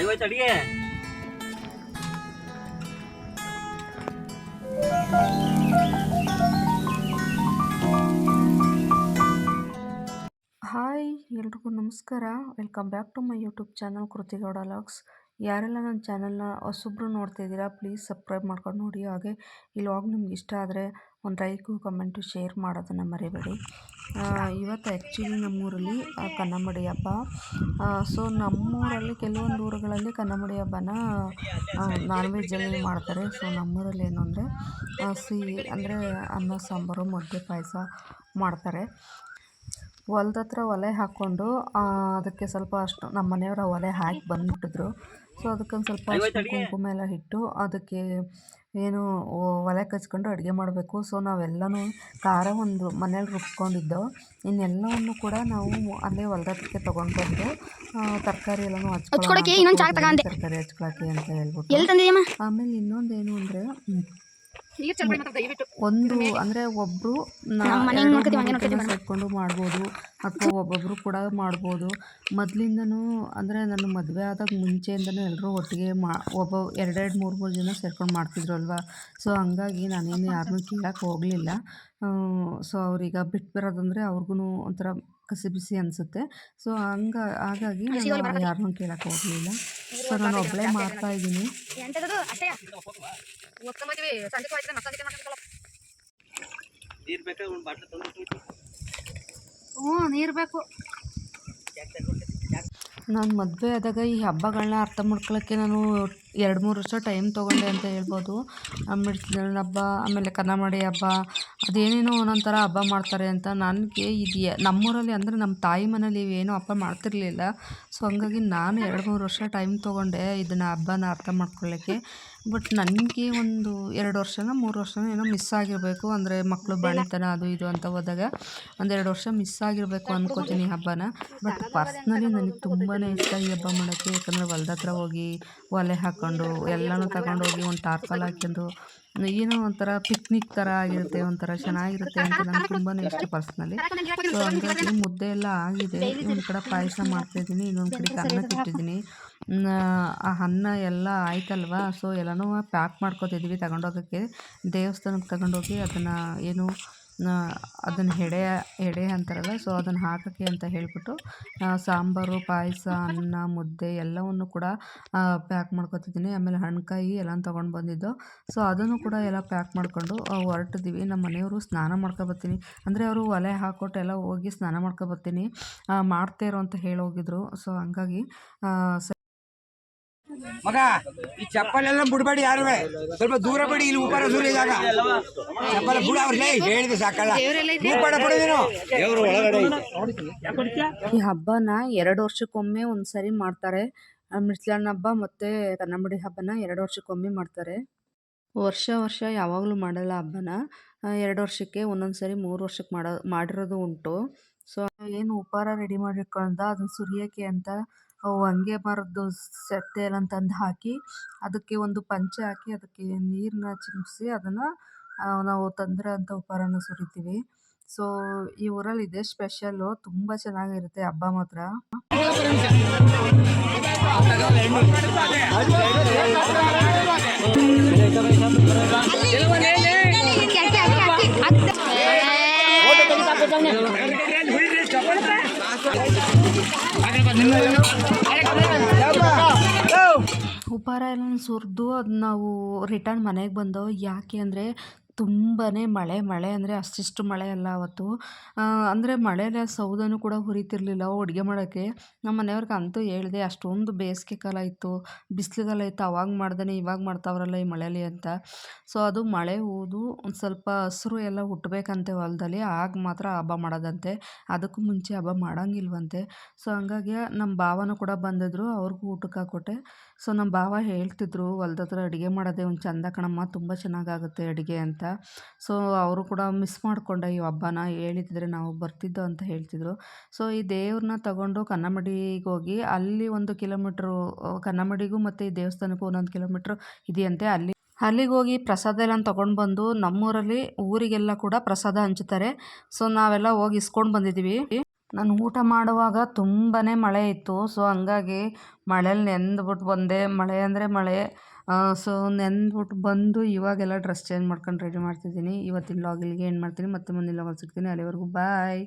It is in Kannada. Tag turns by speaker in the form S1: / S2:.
S1: ಐವತ್ತು ಅಡಿಗೆ.
S2: ಹಾಯ್ ಎಲ್ರಿಗೂ ನಮಸ್ಕಾರ. Welcome back to my YouTube channel Krithigowda logs. ಯಾರೆಲ್ಲ ನನ್ನ ಚಾನಲ್ನ ಹೊಸಬ್ರು ನೋಡ್ತಾ ಇದ್ದೀರಾ, ಪ್ಲೀಸ್ ಸಬ್ಸ್ಕ್ರೈಬ್ ಮಾಡ್ಕೊಂಡು ನೋಡಿ. ಹಾಗೆ ಈ ಲಾಗ್ ನಿಮ್ಗೆ ಇಷ್ಟ ಆದರೆ ಒಂದು ಲೈಕು, ಕಮೆಂಟು, ಶೇರ್ ಮಾಡೋದನ್ನು ಮರಿಬೇಡಿ. ಇವತ್ತು ಆ್ಯಕ್ಚುಲಿ ನಮ್ಮೂರಲ್ಲಿ ಕನ್ನಂಬಡಿ ಹಬ್ಬ. ಸೊ ನಮ್ಮೂರಲ್ಲಿ ಕೆಲವೊಂದು ಊರುಗಳಲ್ಲಿ ಕನ್ನಂಬಡಿ ಹಬ್ಬನ ನಾನ್ ವೆಜ್ಜಲ್ಲಿ ಮಾಡ್ತಾರೆ. ಸೊ ನಮ್ಮೂರಲ್ಲಿ ಏನು ಅಂದರೆ ಸಿಹಿ, ಅಂದರೆ ಅನ್ನ, ಸಾಂಬಾರು, ಮುದ್ದೆ, ಪಾಯಸ ಮಾಡ್ತಾರೆ. ಹೊಲ್ದ ಹತ್ರ ಒಲೆ ಹಾಕ್ಕೊಂಡು ಅದಕ್ಕೆ ಸ್ವಲ್ಪ ಅಷ್ಟು ನಮ್ಮ ಮನೆಯವ್ರು ಒಲೆ ಹಾಕಿ ಬಂದುಬಿಟ್ಟಿದ್ರು. ಸೊ ಅದಕ್ಕೊಂದು ಸ್ವಲ್ಪ ಅಷ್ಟು ಕುಂಕುಮ ಎಲ್ಲ ಇಟ್ಟು ಅದಕ್ಕೆ ಏನು ಒಲೆ ಕಚ್ಕೊಂಡು ಅಡುಗೆ ಮಾಡಬೇಕು. ಸೊ ನಾವೆಲ್ಲನೂ ಖಾರ ಒಂದು ಮನೇಲಿ ರುಬ್ಕೊಂಡಿದ್ದೋ ಇನ್ನೆಲ್ಲವನ್ನು ಕೂಡ ನಾವು ಅಲ್ಲೇ ಹೊಲ್ದ ಹತ್ರಕ್ಕೆ ತೊಗೊಂಡು ಬಂದು ತರಕಾರಿ ಎಲ್ಲನೂ
S3: ಹಚ್ಕೊಳಕ್ಕೆ.
S2: ತರಕಾರಿ ಹಚ್ಕೊಳಕ್ಕೆ ಅಂತ ಹೇಳ್ಬಿಟ್ಟು.
S3: ಆಮೇಲೆ ಇನ್ನೊಂದು
S2: ಆಮೇಲೆ ಇನ್ನೊಂದೇನು ಅಂದರೆ ಒಂದು ಅಂದರೆ ಒಬ್ಬರು. ಇಟ್ಕೊಂಡು ಮಾಡ್ಬೋದು. ಅಥವಾ ಒಬ್ಬೊಬ್ಬರು ಕೂಡ ಮಾಡ್ಬೋದು. ಮೊದಲಿಂದನೂ ಅಂದರೆ ನನ್ನ ಮದುವೆ ಆದಾಗ ಮುಂಚೆಯಿಂದನೂ ಎಲ್ಲರೂ ಒಟ್ಟಿಗೆ ಮಾ ಒಬ್ಬ ಎರಡೆರಡು ಮೂರು ಮೂರು ಜನ ಸೇರ್ಕೊಂಡು ಮಾಡ್ತಿದ್ರು ಅಲ್ವಾ ಸೊ ಹಂಗಾಗಿ ನಾನೇನು ಯಾರನ್ನೂ ಕೇಳಕ್ಕೆ ಹೋಗಲಿಲ್ಲ. ಸೊ ಅವ್ರೀಗ ಬಿಟ್ಟು ಬರೋದಂದರೆ ಅವ್ರಿಗೂ ಒಂಥರ ಕಸಿ ಬಿಸಿ ಅನಿಸುತ್ತೆ. ಸೊ ಹಂಗ ಹಾಗಾಗಿ ನಾನು ಯಾರನ್ನೂ ಕೇಳಕ್ಕೆ ಹೋಗಲಿಲ್ಲ. ಸೊ ನಾನು ಒಬ್ಬಳೇ ಮಾಡ್ತಾ ಇದ್ದೀನಿ.
S3: ಹ್ಞೂ ನೀರು ಬೇಕು.
S2: ನಾನು ಮದುವೆ ಆದಾಗ ಈ ಹಬ್ಬಗಳನ್ನ ಅರ್ಥ ಮಾಡ್ಕೊಳ್ಳೋಕ್ಕೆ ನಾನು ಎರಡು ಮೂರು ವರ್ಷ ಟೈಮ್ ತೊಗೊಂಡೆ ಅಂತ ಹೇಳ್ಬೋದು. ಆಮೇಲೆ ಹಬ್ಬ ಆಮೇಲೆ ಕನ್ನಮಾಡಿ ಹಬ್ಬ ಅದೇನೇನೋ ಒಂದೊಂದು ಥರ ಹಬ್ಬ ಮಾಡ್ತಾರೆ ಅಂತ ನನಗೆ ಇದು ನಮ್ಮೂರಲ್ಲಿ ಅಂದರೆ ನಮ್ಮ ತಾಯಿ ಮನೇಲಿ ಏನು ಹಬ್ಬ ಮಾಡ್ತಿರಲಿಲ್ಲ. ಸೊ ಹಂಗಾಗಿ ನಾನು ಎರಡು ಮೂರು ವರ್ಷ ಟೈಮ್ ತೊಗೊಂಡೆ ಇದನ್ನು ಹಬ್ಬನ ಅರ್ಥ ಮಾಡ್ಕೊಳ್ಳೋಕ್ಕೆ. ಬಟ್ ನನಗೆ ಒಂದು ಎರಡು ವರ್ಷನೋ, ಮೂರು ವರ್ಷನೋ ಏನೋ ಮಿಸ್ ಆಗಿರಬೇಕು. ಅಂದರೆ ಮಕ್ಕಳು ಬಾಣಿತನ ಅದು ಇದು ಅಂತ ಹೋದಾಗ ಒಂದೆರಡು ವರ್ಷ ಮಿಸ್ ಆಗಿರಬೇಕು ಅಂದ್ಕೋತೀನಿ ಹಬ್ಬನ. ಬಟ್ ಪರ್ಸ್ನಲಿ ನನಗೆ ತುಂಬಾ ಇಷ್ಟ ಈ ಹಬ್ಬ ಮಾಡೋಕ್ಕೆ. ಯಾಕಂದರೆ ಹೊಲ್ದ ಹತ್ರ ಹೋಗಿ ಒಲೆ ಹಾಕ್ಕೊಂಡು ಎಲ್ಲನೂ ತಗೊಂಡೋಗಿ ಒಂದು ಟಾರ್ಪಲ್ ಹಾಕ್ಕೊಂಡು ಏನೋ ಒಂಥರ ಪಿಕ್ನಿಕ್ ಥರ ಆಗಿರುತ್ತೆ, ಒಂಥರ ಚೆನ್ನಾಗಿರುತ್ತೆ ಅಂತ ನನಗೆ ತುಂಬಾ ಇಷ್ಟ ಪರ್ಸ್ನಲಿ ಸೊ ಹಂಗಾಗಿ ಮುದ್ದೆ ಎಲ್ಲ ಆಗಿದೆ. ಒಂದು ಕಡೆ ಪಾಯಸ ಮಾಡ್ತಾಯಿದ್ದೀನಿ ಇನ್ನೊಂದು ಕಡೆ ಅನ್ನ ಇಟ್ಟಿದ್ದೀನಿ ಆ ಅನ್ನ ಎಲ್ಲ ಆಯ್ತಲ್ವ? ಸೊ ಎಲ್ಲನೂ ಪ್ಯಾಕ್ ಮಾಡ್ಕೊತಿದ್ವಿ ತಗೊಂಡೋಗೋಕ್ಕೆ. ದೇವಸ್ಥಾನಕ್ಕೆ ತಗೊಂಡೋಗಿ ಅದನ್ನು ಏನು ಅದನ್ನು ಎಡೆ ಎಡೆ ಅಂತಾರಲ್ಲ ಸೊ ಅದನ್ನು ಹಾಕೋಕ್ಕೆ ಅಂತ ಹೇಳಿಬಿಟ್ಟು ಸಾಂಬಾರು, ಪಾಯಸ, ಅನ್ನ, ಮುದ್ದೆ ಎಲ್ಲವನ್ನು ಕೂಡ ಪ್ಯಾಕ್ ಮಾಡ್ಕೊತಿದ್ದೀನಿ. ಆಮೇಲೆ ಹಣ್ಕಾಯಿ ಎಲ್ಲ ತೊಗೊಂಡು ಬಂದಿದ್ದು. ಸೊ ಅದನ್ನು ಕೂಡ ಎಲ್ಲ ಪ್ಯಾಕ್ ಮಾಡಿಕೊಂಡು ಹೊರಟಿದ್ದೀವಿ ನಮ್ಮ ಮನೆಯವರು ಸ್ನಾನ ಮಾಡ್ಕೊಬರ್ತೀನಿ ಅಂದರೆ ಅವರು ಒಲೆ ಹಾಕ್ಕೊಟ್ಟು ಎಲ್ಲ ಹೋಗಿ ಸ್ನಾನ ಮಾಡ್ತಾ ಇರೋ ಅಂತ ಹೇಳೋಗಿದ್ರು ಸೊ ಹಂಗಾಗಿ
S4: ಮಗ ಈ ಚಪ್ಪಲೆಲ್ಲ ಬಿಡ್ಬೇಡಿ ಯಾರು ಸ್ವಲ್ಪ ದೂರ ಬಿಡಿ ಇಲ್ಲಿ ಉಪರ ಸೂರ್ಯ ಜಾಗ. ಚಪ್ಪಲ ಬಿಡ ಅವ್ರಿಗೆ ಹೇಳಿದೆ ಸಾಕಲ್ಲ.
S1: ದೇವರು ಒಳಗಡೆ
S2: ಈ ಹಬ್ಬನ ಎರಡು ವರ್ಷಕ್ಕೊಮ್ಮೆ ಒಂದ್ಸರಿ ಮಾಡ್ತಾರೆ. ಮಿರ್ಚ್ಲಣ್ಣ ಹಬ್ಬ ಮತ್ತೆ ಕನ್ನಂಬಡಿ ಹಬ್ಬನ ಎರಡು ವರ್ಷಕ್ಕೊಮ್ಮೆ ಮಾಡ್ತಾರೆ. ವರ್ಷ ವರ್ಷ ಯಾವಾಗಲೂ ಮಾಡಲ್ಲ ಹಬ್ಬನ. ಎರಡು ವರ್ಷಕ್ಕೆ ಒಂದೊಂದು ಸರಿ ಮೂರು ವರ್ಷಕ್ಕೆ ಮಾಡೋ ಮಾಡಿರೋದು ಉಂಟು. ಸೊ ಏನು ಉಪಹಾರ ರೆಡಿ ಮಾಡಿಟ್ಕೊಂಡ ಅದನ್ನ ಸುರಿಯೋಕ್ಕೆ ಅಂತ ಹಂಗೆ ಮರದ್ದು ಸೆತ್ತೆ ಅಂತ ತಂದು ಹಾಕಿ, ಅದಕ್ಕೆ ಒಂದು ಪಂಚೆ ಹಾಕಿ, ಅದಕ್ಕೆ ನೀರನ್ನ ಚಿಮುಕ್ಸಿ ಅದನ್ನು ನಾವು ತಂದ್ರೆ ಅಂತ ಉಪಹಾರನ ಸುರಿತೀವಿ. ಸೊ ಈ ಊರಲ್ಲಿ ಇದೆ ಸ್ಪೆಷಲ್ಲು ತುಂಬ ಚೆನ್ನಾಗಿರುತ್ತೆ ಹಬ್ಬ ಮಾತ್ರ. ಉಪಹಾರ ಎಲ್ಲ ಸುರಿದು ಅದು ನಾವು ರಿಟರ್ನ್ ಮನೆಗೆ ಬಂದೋ ಯಾಕೆ ಅಂದರೆ ತುಂಬಾ ಮಳೆ ಮಳೆ ಅಂದರೆ ಅಷ್ಟಿಷ್ಟು ಮಳೆ ಅಲ್ಲ ಅವತ್ತು. ಅಂದರೆ ಮಳೆಯಲ್ಲಿ ಸೌದನ್ನು ಕೂಡ ಹುರಿತಿರ್ಲಿಲ್ಲ ಅಡುಗೆ ಮಾಡೋಕ್ಕೆ. ನಮ್ಮ ಮನೆಯವ್ರಿಗೆ ಅಂತೂ ಹೇಳಿದೆ, ಅಷ್ಟೊಂದು ಬೇಸಿಗೆ ಕಾಲ ಇತ್ತು, ಬಿಸಿಲುಗಾಲ ಇತ್ತು, ಅವಾಗ ಮಾಡ್ದೇ ಇವಾಗ ಮಾಡ್ತಾವ್ರಲ್ಲ ಈ ಮಳೆಯಲ್ಲಿ ಅಂತ. ಸೊ ಅದು ಮಳೆ ಹೋದು ಒಂದು ಸ್ವಲ್ಪ ಹಸ್ರು ಎಲ್ಲ ಹುಟ್ಟಬೇಕಂತೆ ಹೊಲದಲ್ಲಿ, ಆಗ ಮಾತ್ರ ಹಬ್ಬ ಮಾಡೋದಂತೆ. ಅದಕ್ಕೂ ಮುಂಚೆ ಹಬ್ಬ ಮಾಡೋಂಗಿಲ್ವಂತೆ. ಸೊ ಹಂಗಾಗಿ ನಮ್ಮ ಭಾವನೂ ಕೂಡ ಬಂದಿದ್ರು, ಅವ್ರಿಗೂ ಊಟಕ್ಕೆ ಹಾಕ್ಕೊಟ್ಟೆ ಸೊ ನಮ್ಮ ಭಾವ ಹೇಳ್ತಿದ್ರು ಹೊಲ್ದ ಹತ್ರ ಅಡುಗೆ ಮಾಡೋದೇ ಒಂದು ಚಂದ ಕಣಮ್ಮ, ತುಂಬ ಚೆನ್ನಾಗಾಗುತ್ತೆ ಅಡುಗೆ ಅಂತ. ಸೊ, ಅವರು ಕೂಡ ಮಿಸ್ ಮಾಡಿಕೊಂಡೆ ಈ ಹಬ್ಬನ ಹೇಳಿದ್ರೆ ನಾವು ಬರ್ತಿದ್ದೋ ಅಂತ ಹೇಳ್ತಿದ್ರು. ಸೊ, ಈ ದೇವ್ರನ್ನ ತಗೊಂಡು ಕನ್ನಮಡಿಗೆ ಹೋಗಿ ಅಲ್ಲಿ ಒಂದು ಕಿಲೋಮೀಟ್ರು ಕನ್ನಮಡಿಗೂ ಮತ್ತು ಈ ದೇವಸ್ಥಾನಕ್ಕೂ ಒಂದೊಂದು ಕಿಲೋಮೀಟ್ರ್ ಇದೆಯಂತೆ. ಅಲ್ಲಿ, ಅಲ್ಲಿಗೆ ಹೋಗಿ ಪ್ರಸಾದ ಎಲ್ಲ ತೊಗೊಂಡು ಬಂದು ನಮ್ಮೂರಲ್ಲಿ ಊರಿಗೆಲ್ಲ ಕೂಡ ಪ್ರಸಾದ ಹಂಚುತ್ತಾರೆ ಸೊ, ನಾವೆಲ್ಲ ಹೋಗಿ ಇಸ್ಕೊಂಡು ಬಂದಿದ್ದೀವಿ ನಾನು ಊಟ ಮಾಡುವಾಗ ತುಂಬಾ ಮಳೆ ಇತ್ತು. ಸೊ ಹಂಗಾಗಿ ಮಳೇಲಿ ನೆಂದ್ಬಿಟ್ಟು ಬಂದೆ. ಮಳೆ ಅಂದರೆ ಮಳೆ. ಸೊ ನೆಂದ್ಬಿಟ್ಟು ಬಂದು ಇವಾಗೆಲ್ಲ ಡ್ರೆಸ್ ಚೇಂಜ್ ಮಾಡ್ಕೊಂಡು ರೆಡಿ ಮಾಡ್ತಿದ್ದೀನಿ. ಇವತ್ತಿನ ಲಾಗಿಲ್ಗೆ ಏನು ಮಾಡ್ತೀನಿ. ಮತ್ತೆ ಮುಂದಿನ ಲಾಗಲ್ಲಿ ಸಿಗ್ತೀನಿ. ಅಲ್ಲಿವರೆಗೂ ಬಾಯ್